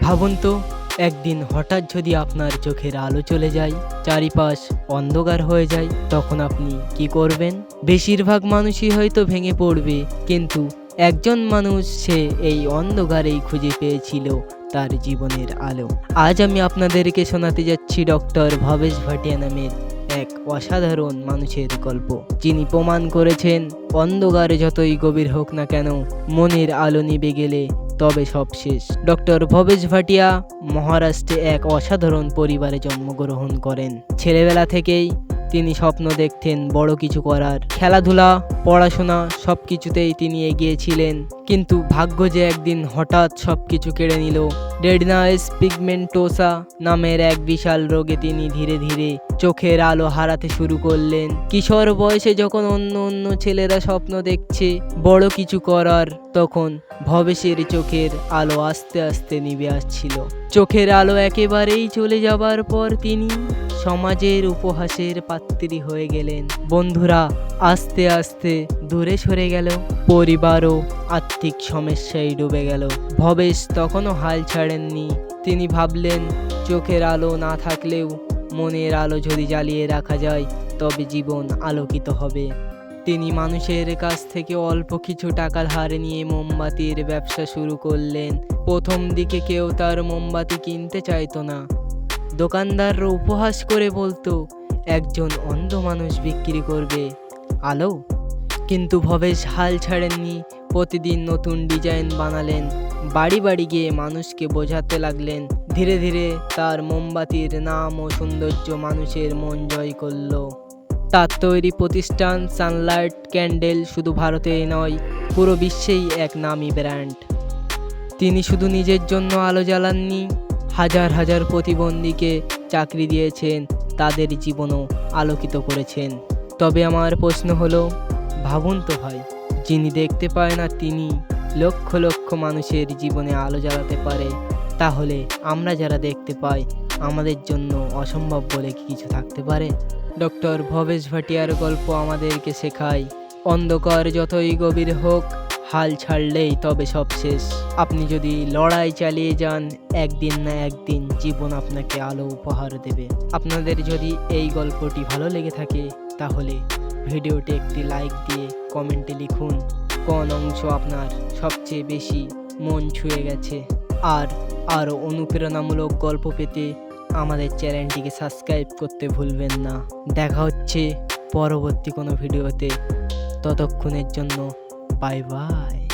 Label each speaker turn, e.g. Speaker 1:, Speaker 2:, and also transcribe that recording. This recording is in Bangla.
Speaker 1: ভাবুন তো, একদিন হঠাৎ যদি আপনার চোখের আলো চলে যায়, চারিপাশ অন্ধকার হয়ে যায়, তখন আপনি কি করবেন? বেশিরভাগ মানুষই হয়তো ভেঙে পড়বে, কিন্তু একজন মানুষ সে এই অন্ধকারেই খুঁজে পেয়েছিল তার জীবনের আলো। আজ আমি আপনাদেরকে শোনাতে যাচ্ছি ডক্টর ভবেশ ভাটিয়া নামের এক অসাধারণ মানুষের গল্প। যিনি প্রমাণ করেছেন, অন্ধকার যতই গভীর হোক না কেন, মনের আলো নিবে গেলে তবে সব শেষ। ডক্টর ভবেশ ভাটিয়া মহারাষ্ট্রে এক অসাধারণ পরিবারে জন্মগ্রহণ করেন। ছেলেবেলা থেকেই তিনি স্বপ্ন দেখতেন বড় কিছু করার। খেলাধুলা, পড়াশোনা সব কিছুতেই তিনি এগিয়েছিলেন কিন্তু ভাগ্য যে একদিন হঠাৎ সব কিছু কেড়ে নিল, ডেডনাইস পিগমেন্টোসা নামের এক বিশাল রোগে তিনি ধীরে ধীরে চোখের আলো হারাতে শুরু করলেন। কিশোর বয়সে যখন অন্য অন্য ছেলেরা স্বপ্ন দেখছে বড় কিছু করার, তখন ভবেশের চোখের আলো আস্তে আস্তে নিভে আসছিল। চোখের আলো একেবারেই চলে যাবার পর তিনি সমাজের উপহাসের পাত্রী হয়ে গেলেন। বন্ধুরা, আস্তে আস্তে দূরে সরে গেল। পরিবারও আর্থিক সমস্যায় ডুবে গেল। ভবেশ তখনও হাল ছাড়েননি। তিনি ভাবলেন, চোখের আলো না থাকলেও মনের আলো যদি জ্বালিয়ে রাখা যায়, তবে জীবন আলোকিত হবে। তিনি মানুষের কাছ থেকে অল্প কিছু টাকা ধার নিয়ে মোমবাতির ব্যবসা শুরু করলেন। প্রথম দিকে কেউ তার মোমবাতি কিনতে চাইতো না। দোকানদাররা উপহাস করে বলতো, একজন অন্ধ মানুষ বিক্রি করবে। আলো? কিন্তু ভবেশ হাল ছাড়েননি, প্রতিদিন নতুন ডিজাইন বানালেন। বাড়ি বাড়ি গিয়ে মানুষকে বোঝাতে লাগলেন। ধীরে ধীরে তার মোমবাতির নাম ও সৌন্দর্য মানুষের মন জয় করল। তার তৈরি প্রতিষ্ঠান সানলাইট ক্যান্ডেল শুধু ভারতেই নয়, পুরো বিশ্বেই এক নামী ব্র্যান্ড। তিনি শুধু নিজের জন্য আলো জ্বালাননি হাজার হাজার প্রতিবন্ধীকে চাকরি দিয়েছেন, তাদের জীবনও আলোকিত করেছেন। তবে আমার প্রশ্ন হলো, ভাবুন তো ভাই, যিনি দেখতে পায় না তিনি লক্ষ লক্ষ মানুষের জীবনে আলো জ্বালাতে পারে। তাহলে আমরা যারা দেখতে পাই, আমাদের জন্য অসম্ভব বলে কিছু থাকতে পারে? ডক্টর ভবেশ ভাটিয়ার গল্প আমাদেরকে শেখায়, অন্ধকার যতই গভীর হোক হাল ছাড়লেই তবে সব শেষ। আপনি যদি লড়াই চালিয়ে যান, একদিন না একদিন জীবন আপনাকে আলো উপহার দেবে। আপনাদের যদি এই গল্পটি ভালো লেগে থাকে, তাহলে ভিডিওটি একটি লাইক দিয়ে কমেন্টে লিখুন, কোন অংশ আপনার সবচেয়ে বেশি মন ছুঁয়ে গেছে। আর আরও অনুপ্রেরণামূলক গল্প পেতে আমাদের চ্যানেলটিকে সাবস্ক্রাইব করতে ভুলবেন না। দেখা হচ্ছে পরবর্তী কোনো ভিডিওতে। ততক্ষণের জন্য Bye bye.